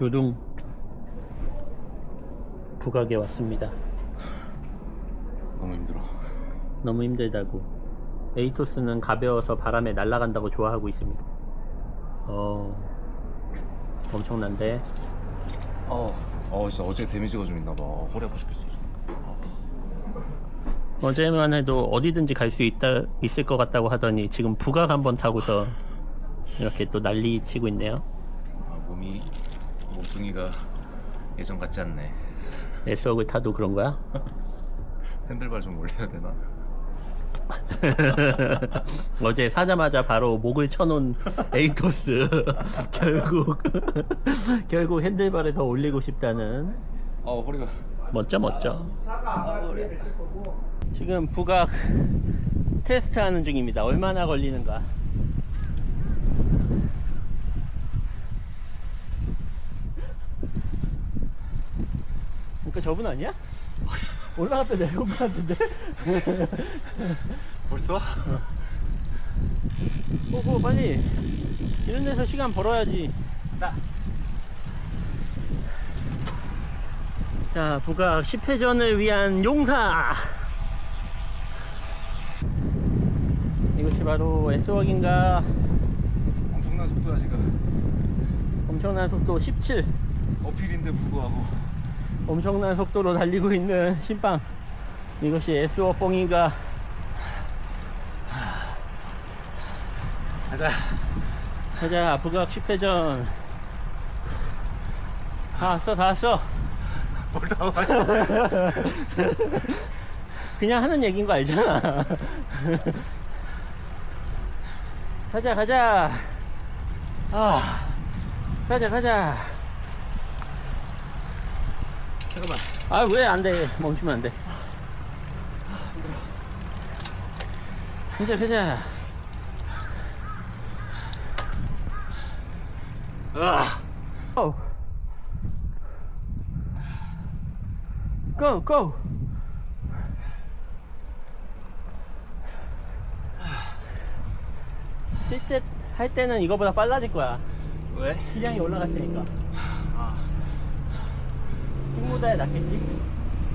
요둥 북악에 왔습니다. 너무 힘들어. 너무 힘들다고. 에이토스는 가벼워서 바람에 날아간다고 좋아하고 있습니다. 어, 엄청난데. 어, 어 진짜 어제 데미지가 좀 있나 봐. 허리 아파 죽겠어. 진짜. 어제만 해도 어디든지 갈 수 있다 있을 것 같다고 하더니 지금 북악 한번 타고서 이렇게 또 난리 치고 있네요. 아, 몸이 몸뚱이가 예전 같지 않네. 에스웍을 타도 그런 거야? 핸들발 좀 올려야 되나? 어제 사자마자 바로 목을 쳐놓은 에이토스 결국 결국 핸들바를 더 올리고 싶다는 아 허리가. 멋져 멋져 지금 북악 테스트 하는 중입니다 얼마나 걸리는가 그러니까 저분 아니야? 올라갔다 내려온 것 같은데? 벌써? 오고 빨리 이런 데서 시간 벌어야지 나. 자 북악 10회전을 위한 용사 이것이 바로 S웍인가 엄청난 속도야 지금. 엄청난 속도 17 어필인데 불구하고. 엄청난 속도로 달리고 있는 신빵 이것이 S웍 뽕인가 가자. 가자 북악 10회전 다 왔어 다 왔어 뭘 나와? 그냥 하는 얘기인 거 알잖아. 가자, 가자. 아, 가자, 가자. 잠깐만. 아, 왜 안 돼? 멈추면 안 돼. 가자, 가자. 아. 고! 고, 고! 실제 할 때는 이거보다 빨라질 거야. 왜? 시량이 올라갈 테니까. 아 친구보다 낫겠지?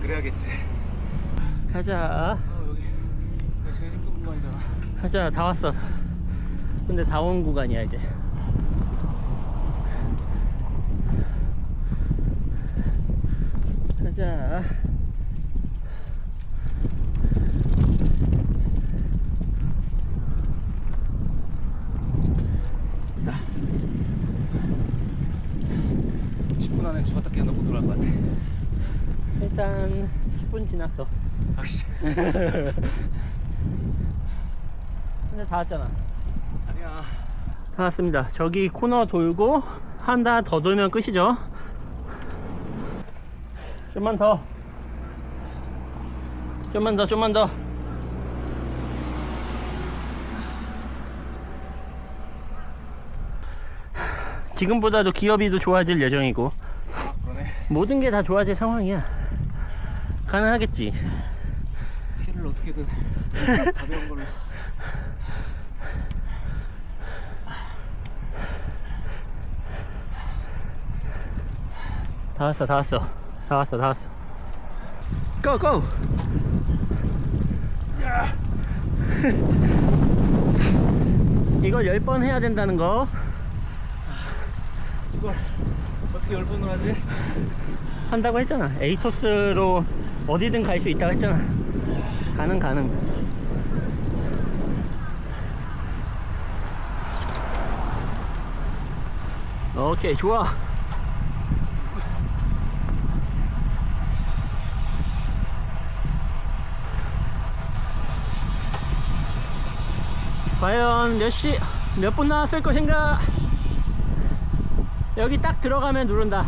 그래야겠지. 가자. 아 여기 여기 제일 힘든 구간이잖아. 가자, 다 왔어. 근데 다 온 구간이야, 이제. 가자. 나 10분 안에 죽었다 깨어나 못 돌아갈 것 같아. 일단 10분 지났어. 아 씨. 근데 다 왔잖아. 아니야. 다 왔습니다. 저기 코너 돌고 한다 더 돌면 끝이죠. 좀만 더. 좀만 더, 좀만 더. 지금보다도 기업이도 좋아질 예정이고. 모든 게 다 좋아질 상황이야. 가능하겠지. 키를 어떻게든 가벼운 걸로. 다 왔어, 다 왔어. 다 왔어, 다 왔어. 고, 고! 이걸 10번 해야 된다는 거. 이걸 어떻게 열 번을 하지? 한다고 했잖아. 에이토스로 어디든 갈 수 있다고 했잖아. 가능, 가능. 오케이, 좋아. 과연 몇 시, 몇 분 나왔을 것인가? 여기 딱 들어가면 누른다.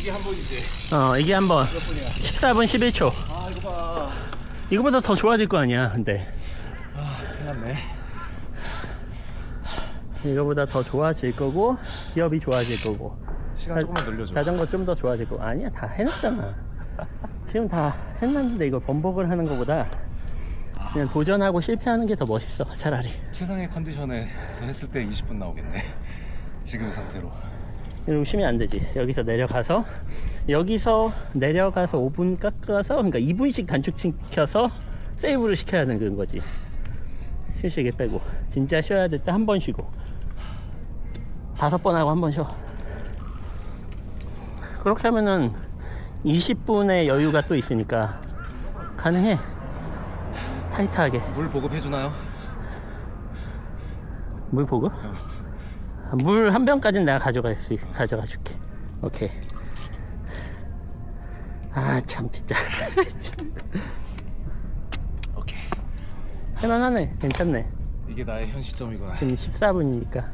이게 한 번이지. 어, 이게 한번 몇 분이야? 14분 11초. 아 이거 봐. 이거보다 더 좋아질 거 아니야, 근데. 아 큰일 났네. 이거보다 더 좋아질 거고, 기업이 좋아질 거고. 시간 조금만 늘려줘. 자전거 좀 더 좋아지고 아니야 다 해놨잖아. 지금 다 해놨는데 이걸 번복을 하는 것보다 그냥 도전하고 실패하는 게 더 멋있어 차라리. 최상의 컨디션에서 했을 때 20분 나오겠네. 지금 상태로. 이러고 쉬면 안 되지. 여기서 내려가서 여기서 내려가서 5분 깎아서 그러니까 2분씩 단축시켜서 세이브를 시켜야 되는 거지. 휴식에 빼고. 진짜 쉬어야 될 때 한 번 쉬고. 다섯 번 하고 한 번 쉬어 그렇게 하면은 20분의 여유가 또 있으니까 가능해 타이트하게 물 보급해주나요? 물 보고? 물한 병까지는 내가 가져갈 수, 가져가 줄게. 오케이. 아, 참, 진짜. 오케이. 할만하네. 괜찮네. 이게 나의 현 시점이구나. 지금 14분이니까.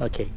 오케이.